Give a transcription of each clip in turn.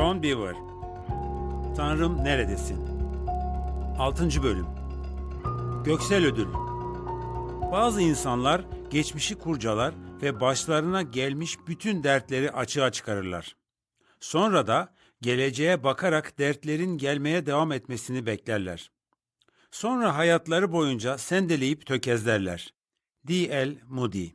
John Beaver Tanrım Neredesin? 6. Bölüm Göksel Ödül Bazı insanlar geçmişi kurcalar ve başlarına gelmiş bütün dertleri açığa çıkarırlar. Sonra da geleceğe bakarak dertlerin gelmeye devam etmesini beklerler. Sonra hayatları boyunca sendeleyip tökezlerler. D.L. Moody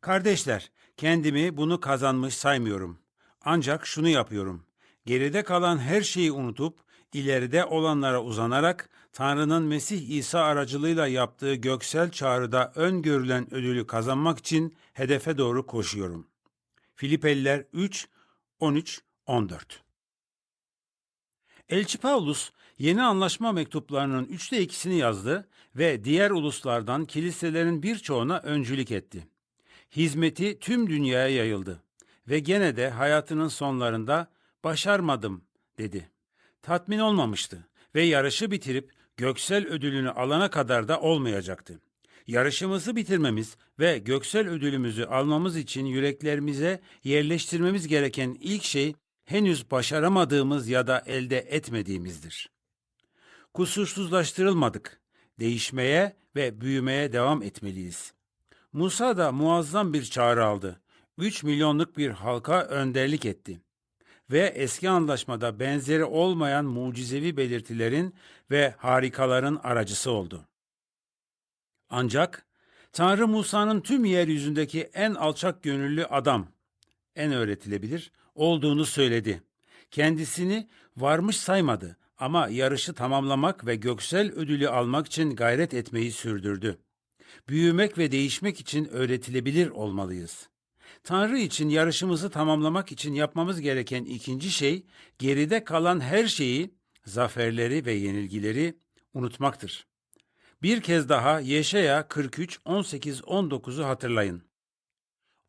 Kardeşler, kendimi bunu kazanmış saymıyorum. Ancak şunu yapıyorum. Geride kalan her şeyi unutup ileride olanlara uzanarak Tanrı'nın Mesih İsa aracılığıyla yaptığı göksel çağrıda öngörülen ödülü kazanmak için hedefe doğru koşuyorum. Filipeliler 3 13 14 Elçi Paulus yeni anlaşma mektuplarının üçte ikisini yazdı ve diğer uluslardan kiliselerin birçoğuna öncülük etti. Hizmeti tüm dünyaya yayıldı ve gene de hayatının sonlarında başarmadım dedi. Tatmin olmamıştı ve yarışı bitirip göksel ödülünü alana kadar da olmayacaktı. Yarışımızı bitirmemiz ve göksel ödülümüzü almamız için yüreklerimize yerleştirmemiz gereken ilk şey henüz başaramadığımız ya da elde etmediğimizdir. Kusursuzlaştırılmadık. Değişmeye ve büyümeye devam etmeliyiz. Musa da muazzam bir çağrı aldı. 3 milyonluk bir halka önderlik etti. Ve eski anlaşmada benzeri olmayan mucizevi belirtilerin ve harikaların aracısı oldu. Ancak Tanrı Musa'nın tüm yeryüzündeki en alçak gönüllü adam, en öğretilebilir olduğunu söyledi. Kendisini varmış saymadı ama yarışı tamamlamak ve göksel ödülü almak için gayret etmeyi sürdürdü. Büyümek ve değişmek için öğretilebilir olmalıyız. Tanrı için yarışımızı tamamlamak için yapmamız gereken ikinci şey, geride kalan her şeyi, zaferleri ve yenilgileri unutmaktır. Bir kez daha Yeşaya 43, 18, 19'u hatırlayın.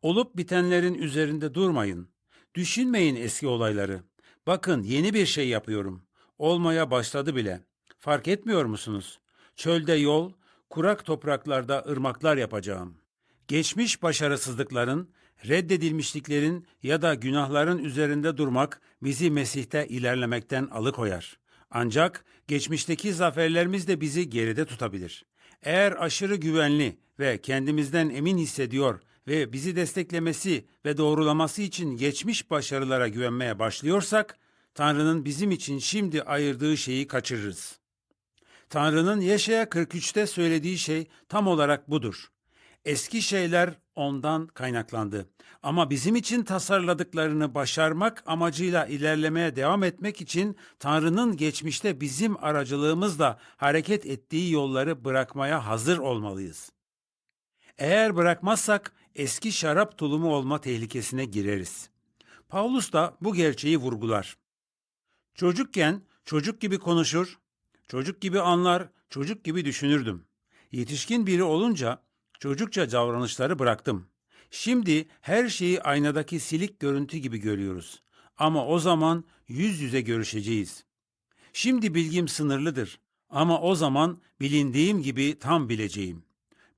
Olup bitenlerin üzerinde durmayın. Düşünmeyin eski olayları. Bakın yeni bir şey yapıyorum. Olmaya başladı bile. Fark etmiyor musunuz? Çölde yol, kurak topraklarda ırmaklar yapacağım. Geçmiş başarısızlıkların, reddedilmişliklerin ya da günahların üzerinde durmak bizi Mesih'te ilerlemekten alıkoyar. Ancak geçmişteki zaferlerimiz de bizi geride tutabilir. Eğer aşırı güvenli ve kendimizden emin hissediyor ve bizi desteklemesi ve doğrulaması için geçmiş başarılara güvenmeye başlıyorsak, Tanrı'nın bizim için şimdi ayırdığı şeyi kaçırırız. Tanrı'nın Yeşaya 43'te söylediği şey tam olarak budur. Eski şeyler ondan kaynaklandı. Ama bizim için tasarladıklarını başarmak amacıyla ilerlemeye devam etmek için Tanrı'nın geçmişte bizim aracılığımızla hareket ettiği yolları bırakmaya hazır olmalıyız. Eğer bırakmazsak eski şarap tulumu olma tehlikesine gireriz. Paulus da bu gerçeği vurgular. Çocukken çocuk gibi konuşur, çocuk gibi anlar, çocuk gibi düşünürdüm. Yetişkin biri olunca çocukça davranışları bıraktım. Şimdi her şeyi aynadaki silik görüntü gibi görüyoruz. Ama o zaman yüz yüze görüşeceğiz. Şimdi bilgim sınırlıdır ama o zaman bilindiğim gibi tam bileceğim.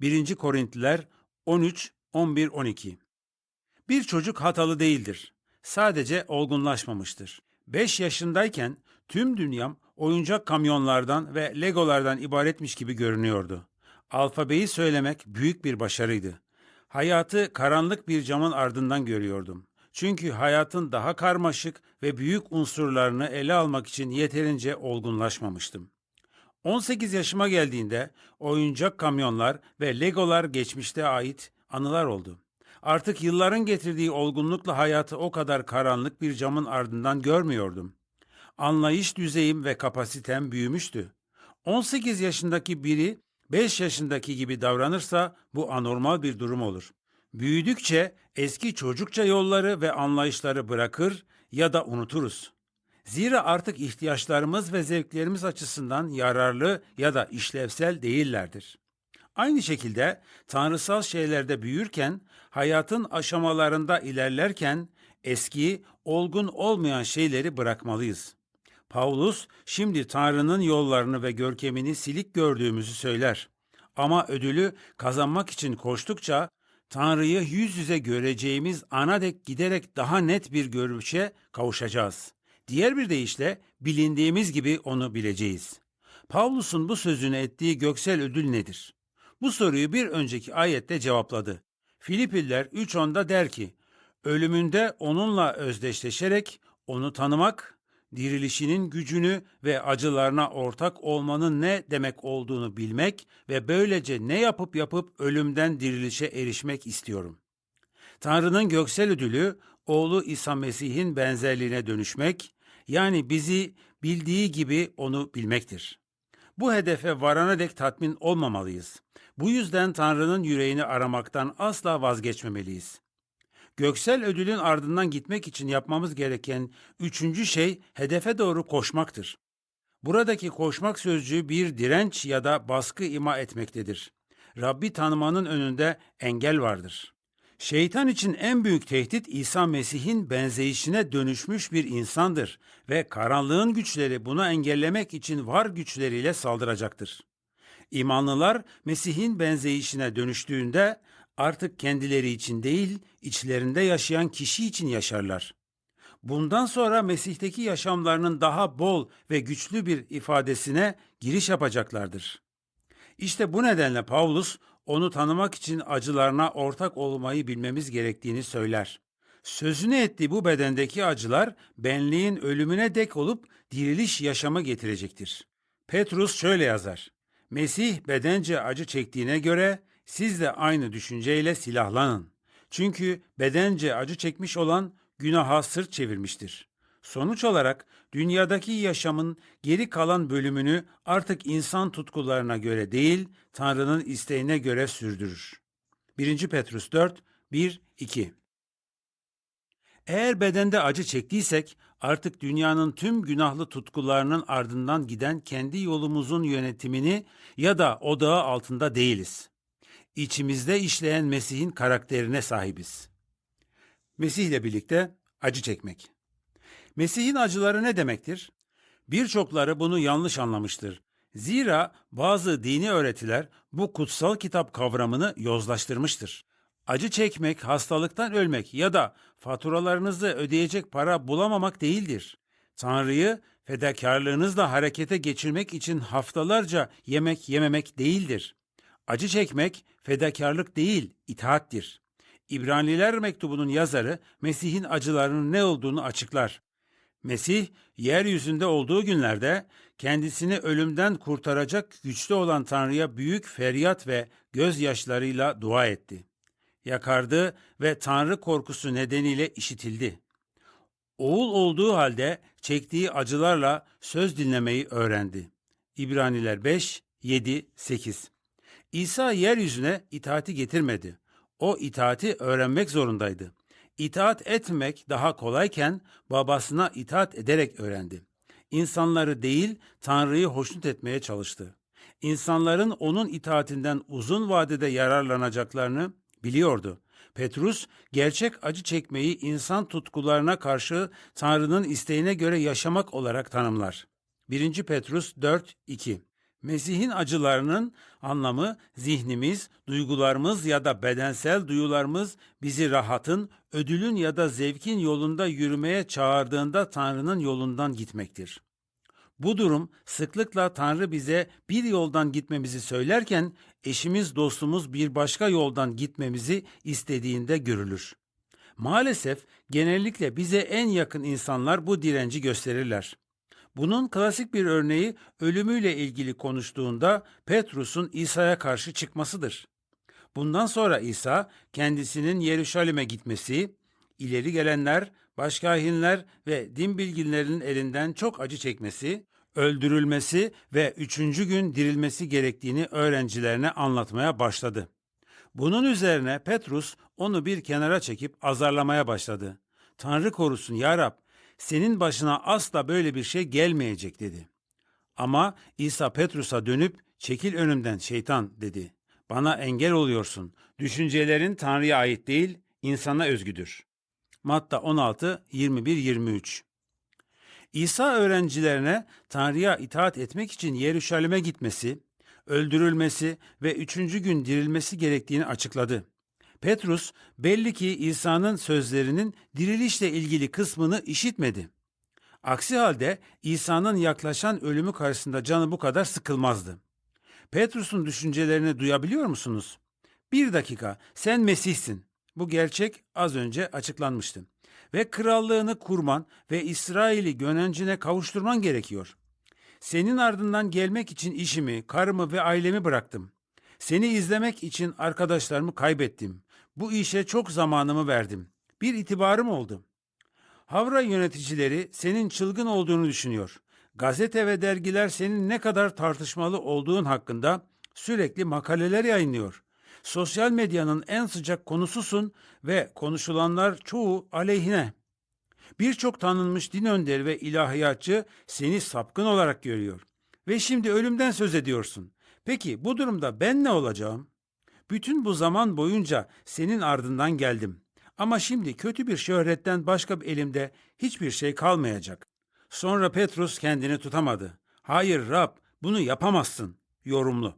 1. Korintliler 13 11 12. Bir çocuk hatalı değildir. Sadece olgunlaşmamıştır. 5 yaşındayken tüm dünyam oyuncak kamyonlardan ve legolardan ibaretmiş gibi görünüyordu. Alfabeyi söylemek büyük bir başarıydı. Hayatı karanlık bir camın ardından görüyordum. Çünkü hayatın daha karmaşık ve büyük unsurlarını ele almak için yeterince olgunlaşmamıştım. 18 yaşıma geldiğinde oyuncak kamyonlar ve legolar geçmişte ait anılar oldu. Artık yılların getirdiği olgunlukla hayatı o kadar karanlık bir camın ardından görmüyordum. Anlayış düzeyim ve kapasitem büyümüştü. 18 yaşındaki biri 5 yaşındaki gibi davranırsa bu anormal bir durum olur. Büyüdükçe eski çocukça yolları ve anlayışları bırakır ya da unuturuz. Zira artık ihtiyaçlarımız ve zevklerimiz açısından yararlı ya da işlevsel değillerdir. Aynı şekilde tanrısal şeylerde büyürken, hayatın aşamalarında ilerlerken eski, olgun olmayan şeyleri bırakmalıyız. Paulus şimdi Tanrı'nın yollarını ve görkemini silik gördüğümüzü söyler. Ama ödülü kazanmak için koştukça Tanrı'yı yüz yüze göreceğimiz ana dek giderek daha net bir görüşe kavuşacağız. Diğer bir deyişle bilindiğimiz gibi onu bileceğiz. Pavlus'un bu sözünü ettiği göksel ödül nedir? Bu soruyu bir önceki ayette cevapladı. Filipiller 3.10'da der ki, ölümünde onunla özdeşleşerek onu tanımak, dirilişinin gücünü ve acılarına ortak olmanın ne demek olduğunu bilmek ve böylece ne yapıp yapıp ölümden dirilişe erişmek istiyorum. Tanrı'nın göksel ödülü oğlu İsa Mesih'in benzerliğine dönüşmek, yani bizi bildiği gibi onu bilmektir. Bu hedefe varana dek tatmin olmamalıyız. Bu yüzden Tanrı'nın yüreğini aramaktan asla vazgeçmemeliyiz. Göksel ödülün ardından gitmek için yapmamız gereken üçüncü şey hedefe doğru koşmaktır. Buradaki koşmak sözcüğü bir direnç ya da baskı ima etmektedir. Rabbi tanımanın önünde engel vardır. Şeytan için en büyük tehdit İsa Mesih'in benzeyişine dönüşmüş bir insandır ve karanlığın güçleri bunu engellemek için var güçleriyle saldıracaktır. İmanlılar Mesih'in benzeyişine dönüştüğünde artık kendileri için değil, içlerinde yaşayan kişi için yaşarlar. Bundan sonra Mesih'teki yaşamlarının daha bol ve güçlü bir ifadesine giriş yapacaklardır. İşte bu nedenle Pavlus onu tanımak için acılarına ortak olmayı bilmemiz gerektiğini söyler. Sözünü ettiği bu bedendeki acılar benliğin ölümüne dek olup diriliş yaşamı getirecektir. Petrus şöyle yazar. Mesih bedence acı çektiğine göre siz de aynı düşünceyle silahlanın. Çünkü bedence acı çekmiş olan günaha sırt çevirmiştir. Sonuç olarak dünyadaki yaşamın geri kalan bölümünü artık insan tutkularına göre değil, Tanrı'nın isteğine göre sürdürür. 1. Petrus 4, 1, 2 Eğer bedende acı çektiysek artık dünyanın tüm günahlı tutkularının ardından giden kendi yolumuzun yönetimini ya da odağı altında değiliz. İçimizde işleyen Mesih'in karakterine sahibiz. Mesih ile birlikte acı çekmek. Mesih'in acıları ne demektir? Birçokları bunu yanlış anlamıştır. Zira bazı dini öğretiler bu kutsal kitap kavramını yozlaştırmıştır. Acı çekmek, hastalıktan ölmek ya da faturalarınızı ödeyecek para bulamamak değildir. Tanrı'yı fedakarlığınızla harekete geçirmek için haftalarca yemek yememek değildir. Acı çekmek fedakarlık değil, itaattir. İbraniler mektubunun yazarı Mesih'in acılarının ne olduğunu açıklar. Mesih yeryüzünde olduğu günlerde kendisini ölümden kurtaracak güçlü olan Tanrı'ya büyük feryat ve gözyaşlarıyla dua etti. Yakardı ve Tanrı korkusu nedeniyle işitildi. Oğul olduğu halde çektiği acılarla söz dinlemeyi öğrendi. İbraniler 5, 7, 8 İsa yeryüzüne itaati getirmedi. O itaati öğrenmek zorundaydı. İtaat etmek daha kolayken babasına itaat ederek öğrendi. İnsanları değil, Tanrı'yı hoşnut etmeye çalıştı. İnsanların onun itaatinden uzun vadede yararlanacaklarını biliyordu. Petrus gerçek acı çekmeyi insan tutkularına karşı Tanrı'nın isteğine göre yaşamak olarak tanımlar. 1. Petrus 4 2 Mesih'in acılarının anlamı zihnimiz, duygularımız ya da bedensel duyularımız bizi rahatın, ödülün ya da zevkin yolunda yürümeye çağırdığında Tanrı'nın yolundan gitmektir. Bu durum sıklıkla Tanrı bize bir yoldan gitmemizi söylerken eşimiz dostumuz bir başka yoldan gitmemizi istediğinde görülür. Maalesef genellikle bize en yakın insanlar bu direnci gösterirler. Bunun klasik bir örneği ölümüyle ilgili konuştuğunda Petrus'un İsa'ya karşı çıkmasıdır. Bundan sonra İsa kendisinin Yeruşalim'e gitmesi, ileri gelenler, başkahinler ve din bilginlerinin elinden çok acı çekmesi, öldürülmesi ve üçüncü gün dirilmesi gerektiğini öğrencilerine anlatmaya başladı. Bunun üzerine Petrus onu bir kenara çekip azarlamaya başladı. Tanrı korusun ya Rab, senin başına asla böyle bir şey gelmeyecek dedi. Ama İsa Petrus'a dönüp çekil önümden şeytan dedi. Bana engel oluyorsun. Düşüncelerin Tanrı'ya ait değil, insana özgüdür. Matta 16, 21-23 İsa öğrencilerine Tanrı'ya itaat etmek için Yeruşalim'e gitmesi, öldürülmesi ve üçüncü gün dirilmesi gerektiğini açıkladı. Petrus belli ki İsa'nın sözlerinin dirilişle ilgili kısmını işitmedi. Aksi halde İsa'nın yaklaşan ölümü karşısında canı bu kadar sıkılmazdı. Petrus'un düşüncelerini duyabiliyor musunuz? Bir dakika, sen Mesih'sin. Bu gerçek az önce açıklanmıştı. Ve krallığını kurman ve İsrail'i gönencine kavuşturman gerekiyor. Senin ardından gelmek için işimi, karımı ve ailemi bıraktım. Seni izlemek için arkadaşlarımı kaybettim. Bu işe çok zamanımı verdim. Bir itibarım oldu. Havra yöneticileri senin çılgın olduğunu düşünüyor. Gazete ve dergiler senin ne kadar tartışmalı olduğun hakkında sürekli makaleler yayınlıyor. Sosyal medyanın en sıcak konususun ve konuşulanlar çoğu aleyhine. Birçok tanınmış din önderi ve ilahiyatçı seni sapkın olarak görüyor. Ve şimdi ölümden söz ediyorsun. Peki bu durumda ben ne olacağım? Bütün bu zaman boyunca senin ardından geldim. Ama şimdi kötü bir şöhretten başka bir elimde hiçbir şey kalmayacak. Sonra Petrus kendini tutamadı. Hayır Rab, bunu yapamazsın. Yorumlu.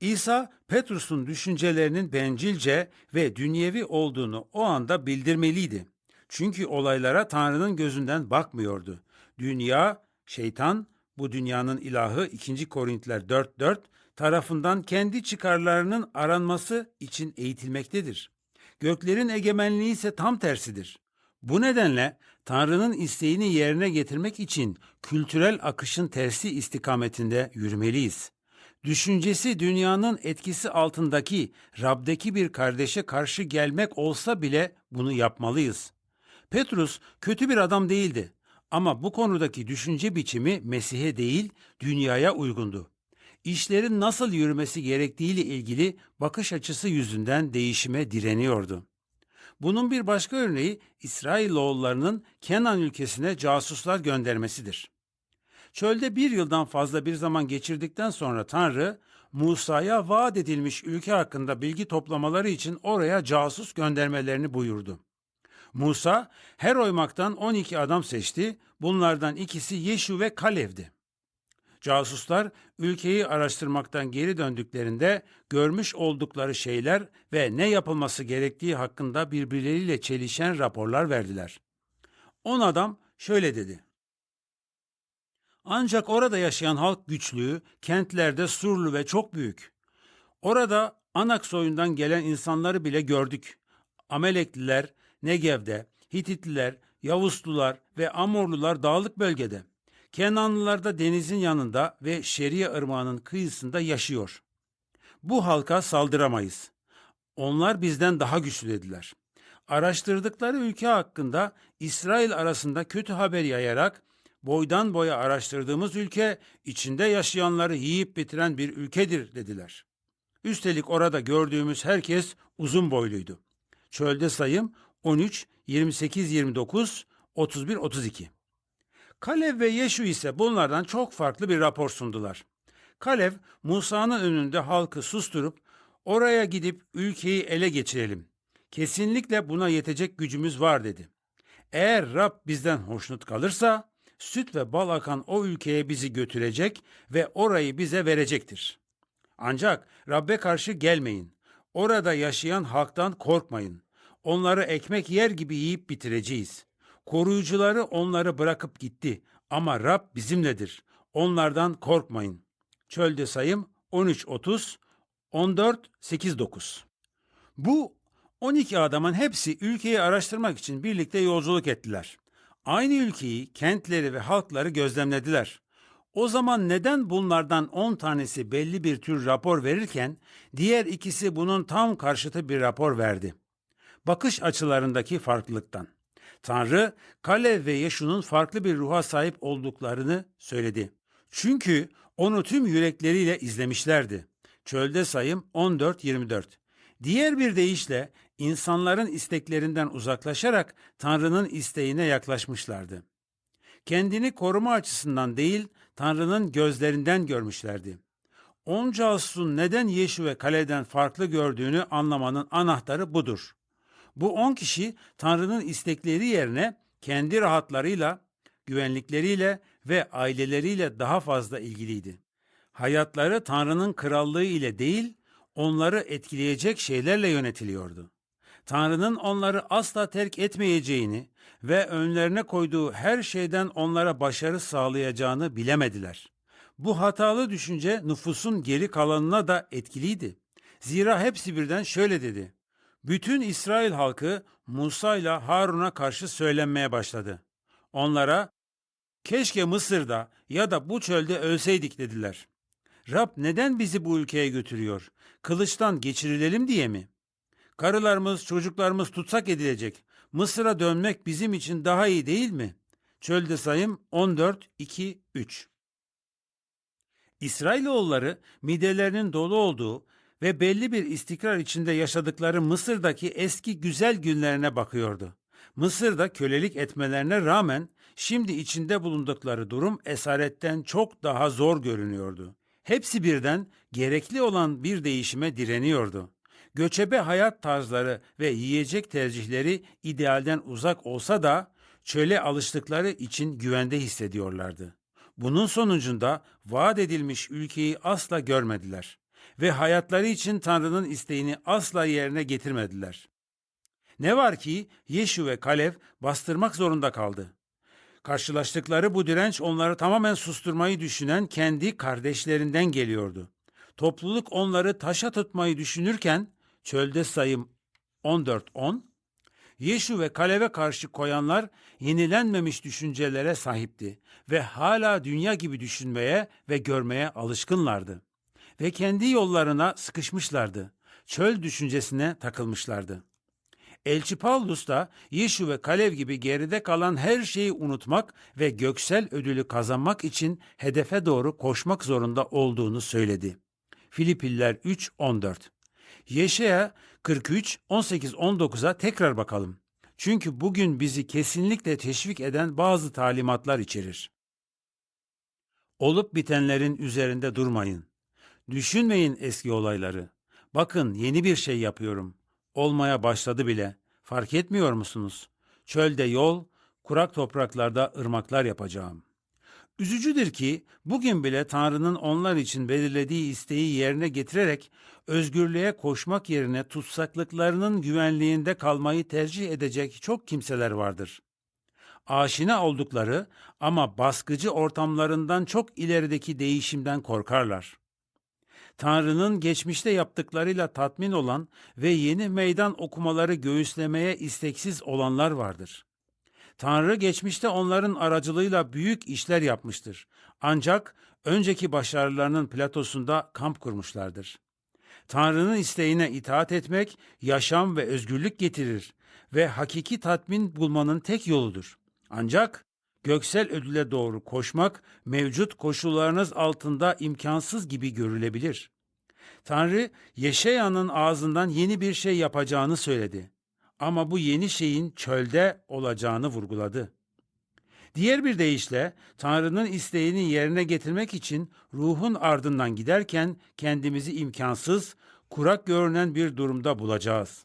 İsa, Petrus'un düşüncelerinin bencilce ve dünyevi olduğunu o anda bildirmeliydi. Çünkü olaylara Tanrı'nın gözünden bakmıyordu. Dünya, şeytan, bu dünyanın ilahı 2. Korintiler 4.4 tarafından kendi çıkarlarının aranması için eğitilmektedir. Göklerin egemenliği ise tam tersidir. Bu nedenle Tanrı'nın isteğini yerine getirmek için kültürel akışın tersi istikametinde yürümeliyiz. Düşüncesi dünyanın etkisi altındaki Rab'deki bir kardeşe karşı gelmek olsa bile bunu yapmalıyız. Petrus kötü bir adam değildi ama bu konudaki düşünce biçimi Mesih'e değil dünyaya uygundu. İşlerin nasıl yürümesi gerektiğiyle ilgili bakış açısı yüzünden değişime direniyordu. Bunun bir başka örneği İsrailoğullarının Kenan ülkesine casuslar göndermesidir. Çölde bir yıldan fazla bir zaman geçirdikten sonra Tanrı, Musa'ya vaat edilmiş ülke hakkında bilgi toplamaları için oraya casus göndermelerini buyurdu. Musa her oymaktan 12 adam seçti. Bunlardan ikisi Yeşu ve Kalev'di. Casuslar ülkeyi araştırmaktan geri döndüklerinde görmüş oldukları şeyler ve ne yapılması gerektiği hakkında birbirleriyle çelişen raporlar verdiler. On adam şöyle dedi. Ancak orada yaşayan halk güçlü, kentlerde surlu ve çok büyük. Orada Anak soyundan gelen insanları bile gördük. Amelekliler Negev'de, Hititliler, Yavuslular ve Amorlular dağlık bölgede. Kenanlılar da denizin yanında ve Şeria ırmağının kıyısında yaşıyor. Bu halka saldıramayız. Onlar bizden daha güçlü dediler. Araştırdıkları ülke hakkında İsrail arasında kötü haber yayarak boydan boya araştırdığımız ülke içinde yaşayanları yiyip bitiren bir ülkedir dediler. Üstelik orada gördüğümüz herkes uzun boyluydu. Çölde sayım 13, 28, 29, 31, 32. Kalev ve Yeşu ise bunlardan çok farklı bir rapor sundular. Kalev, Musa'nın önünde halkı susturup oraya gidip ülkeyi ele geçirelim. Kesinlikle buna yetecek gücümüz var dedi. Eğer Rab bizden hoşnut kalırsa süt ve bal akan o ülkeye bizi götürecek ve orayı bize verecektir. Ancak Rab'be karşı gelmeyin. Orada yaşayan halktan korkmayın. Onları ekmek yer gibi yiyip bitireceğiz. Koruyucuları onları bırakıp gitti ama Rab bizimledir. Onlardan korkmayın. Çölde sayım 13.30, 14, 8, 9. Bu 12 adamın hepsi ülkeyi araştırmak için birlikte yolculuk ettiler. Aynı ülkeyi, kentleri ve halkları gözlemlediler. O zaman neden bunlardan 10 tanesi belli bir tür rapor verirken diğer ikisi bunun tam karşıtı bir rapor verdi? Bakış açılarındaki farklılıktan. Tanrı, Kalev ve Yeşu'nun farklı bir ruha sahip olduklarını söyledi. Çünkü onu tüm yürekleriyle izlemişlerdi. Çölde sayım 14-24. Diğer bir deyişle insanların isteklerinden uzaklaşarak Tanrı'nın isteğine yaklaşmışlardı. Kendini koruma açısından değil, Tanrı'nın gözlerinden görmüşlerdi. Onca aslın neden Yeşu ve Kale'den farklı gördüğünü anlamanın anahtarı budur. Bu on kişi Tanrı'nın istekleri yerine kendi rahatlarıyla, güvenlikleriyle ve aileleriyle daha fazla ilgiliydi. Hayatları Tanrı'nın krallığı ile değil, onları etkileyecek şeylerle yönetiliyordu. Tanrı'nın onları asla terk etmeyeceğini ve önlerine koyduğu her şeyden onlara başarı sağlayacağını bilemediler. Bu hatalı düşünce nüfusun geri kalanına da etkiliydi. Zira hepsi birden şöyle dedi. Bütün İsrail halkı Musa ile Harun'a karşı söylenmeye başladı. Onlara keşke Mısır'da ya da bu çölde ölseydik dediler. Rab neden bizi bu ülkeye götürüyor? Kılıçtan geçirilelim diye mi? Karılarımız, çocuklarımız tutsak edilecek. Mısır'a dönmek bizim için daha iyi değil mi? Çölde sayım 14, 2, 3. İsrailoğulları midelerinin dolu olduğu ve belli bir istikrar içinde yaşadıkları Mısır'daki eski güzel günlerine bakıyordu. Mısır'da kölelik etmelerine rağmen şimdi içinde bulundukları durum esaretten çok daha zor görünüyordu. Hepsi birden gerekli olan bir değişime direniyordu. Göçebe hayat tarzları ve yiyecek tercihleri idealden uzak olsa da çöle alıştıkları için güvende hissediyorlardı. Bunun sonucunda vaat edilmiş ülkeyi asla görmediler ve hayatları için Tanrı'nın isteğini asla yerine getirmediler. Ne var ki Yeşu ve Kalev bastırmak zorunda kaldı. Karşılaştıkları bu direnç onları tamamen susturmayı düşünen kendi kardeşlerinden geliyordu. Topluluk onları taşa tutmayı düşünürken çölde sayım 14-10, Yeşu ve Kalev'e karşı koyanlar yenilenmemiş düşüncelere sahipti ve hala dünya gibi düşünmeye ve görmeye alışkınlardı. Ve kendi yollarına sıkışmışlardı. Çöl düşüncesine takılmışlardı. Elçi Paulus da Yeşu ve Kalev gibi geride kalan her şeyi unutmak ve göksel ödülü kazanmak için hedefe doğru koşmak zorunda olduğunu söyledi. Filipiller 3.14 Yeşaya 43, 18, 19'a tekrar bakalım. Çünkü bugün bizi kesinlikle teşvik eden bazı talimatlar içerir. Olup bitenlerin üzerinde durmayın. Düşünmeyin eski olayları. Bakın yeni bir şey yapıyorum. Olmaya başladı bile. Fark etmiyor musunuz? Çölde yol, kurak topraklarda ırmaklar yapacağım. Üzücüdür ki bugün bile Tanrı'nın onlar için belirlediği isteği yerine getirerek özgürlüğe koşmak yerine tutsaklıklarının güvenliğinde kalmayı tercih edecek çok kimseler vardır. Aşina oldukları ama baskıcı ortamlarından çok ilerideki değişimden korkarlar. Tanrı'nın geçmişte yaptıklarıyla tatmin olan ve yeni meydan okumaları göğüslemeye isteksiz olanlar vardır. Tanrı geçmişte onların aracılığıyla büyük işler yapmıştır. Ancak önceki başarılarının platosunda kamp kurmuşlardır. Tanrı'nın isteğine itaat etmek yaşam ve özgürlük getirir ve hakiki tatmin bulmanın tek yoludur. Ancak göksel ödüle doğru koşmak mevcut koşullarınız altında imkansız gibi görülebilir. Tanrı Yeşaya'nın ağzından yeni bir şey yapacağını söyledi. Ama bu yeni şeyin çölde olacağını vurguladı. Diğer bir deyişle Tanrı'nın isteğini yerine getirmek için ruhun ardından giderken kendimizi imkansız, kurak görünen bir durumda bulacağız.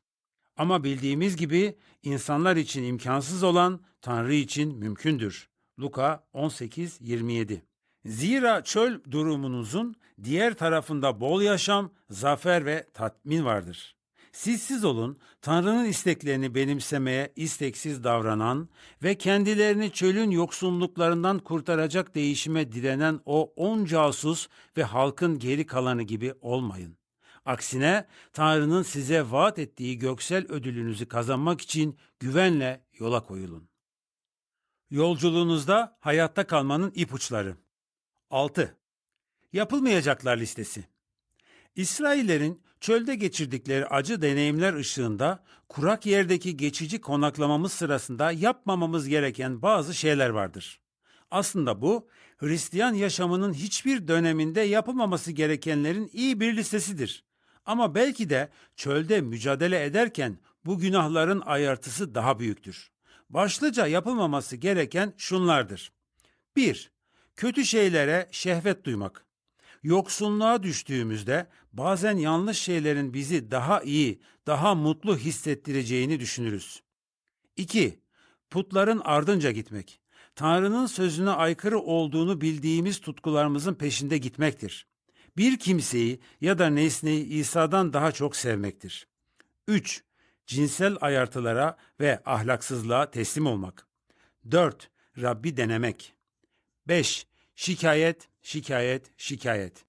Ama bildiğimiz gibi insanlar için imkansız olan Tanrı için mümkündür. Luka 18-27 Zira çöl durumunuzun diğer tarafında bol yaşam, zafer ve tatmin vardır. Sizsiz olun, Tanrı'nın isteklerini benimsemeye isteksiz davranan ve kendilerini çölün yoksunluklarından kurtaracak değişime direnen o on casus ve halkın geri kalanı gibi olmayın. Aksine Tanrı'nın size vaat ettiği göksel ödülünüzü kazanmak için güvenle yola koyulun. Yolculuğunuzda hayatta kalmanın ipuçları. 6. Yapılmayacaklar listesi. İsraillerin çölde geçirdikleri acı deneyimler ışığında kurak yerdeki geçici konaklamamız sırasında yapmamamız gereken bazı şeyler vardır. Aslında bu Hristiyan yaşamının hiçbir döneminde yapılmaması gerekenlerin iyi bir listesidir. Ama belki de çölde mücadele ederken bu günahların ayartısı daha büyüktür. Başlıca yapılmaması gereken şunlardır. 1. Kötü şeylere şehvet duymak. Yoksunluğa düştüğümüzde bazen yanlış şeylerin bizi daha iyi, daha mutlu hissettireceğini düşünürüz. 2. Putların ardınca gitmek. Tanrı'nın sözüne aykırı olduğunu bildiğimiz tutkularımızın peşinde gitmektir. Bir kimseyi ya da nesneyi İsa'dan daha çok sevmektir. 3. cinsel ayartılara ve ahlaksızlığa teslim olmak. 4. Rabbi denemek. 5. Şikayet, şikayet, şikayet.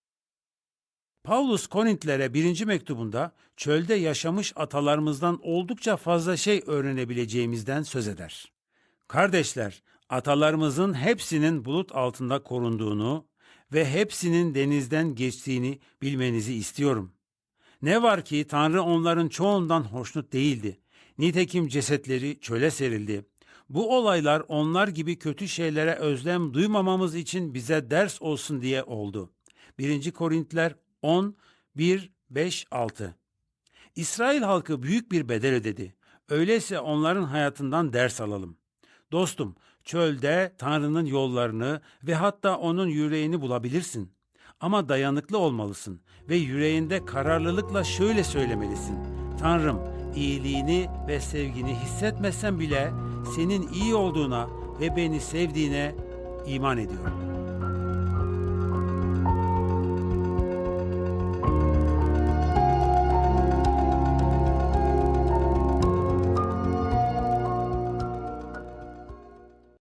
Paulus Korintlere birinci mektubunda çölde yaşamış atalarımızdan oldukça fazla şey öğrenebileceğimizden söz eder. Kardeşler, atalarımızın hepsinin bulut altında korunduğunu ve hepsinin denizden geçtiğini bilmenizi istiyorum. Ne var ki Tanrı onların çoğundan hoşnut değildi. Nitekim cesetleri çöle serildi. Bu olaylar onlar gibi kötü şeylere özlem duymamamız için bize ders olsun diye oldu. 1. Korintiler 10, 1, 5, 6 İsrail halkı büyük bir bedel ödedi. Öyleyse onların hayatından ders alalım. Dostum, çölde Tanrı'nın yollarını ve hatta onun yüreğini bulabilirsin. Ama dayanıklı olmalısın ve yüreğinde kararlılıkla şöyle söylemelisin. Tanrım, iyiliğini ve sevgini hissetmesem bile senin iyi olduğuna ve beni sevdiğine iman ediyorum.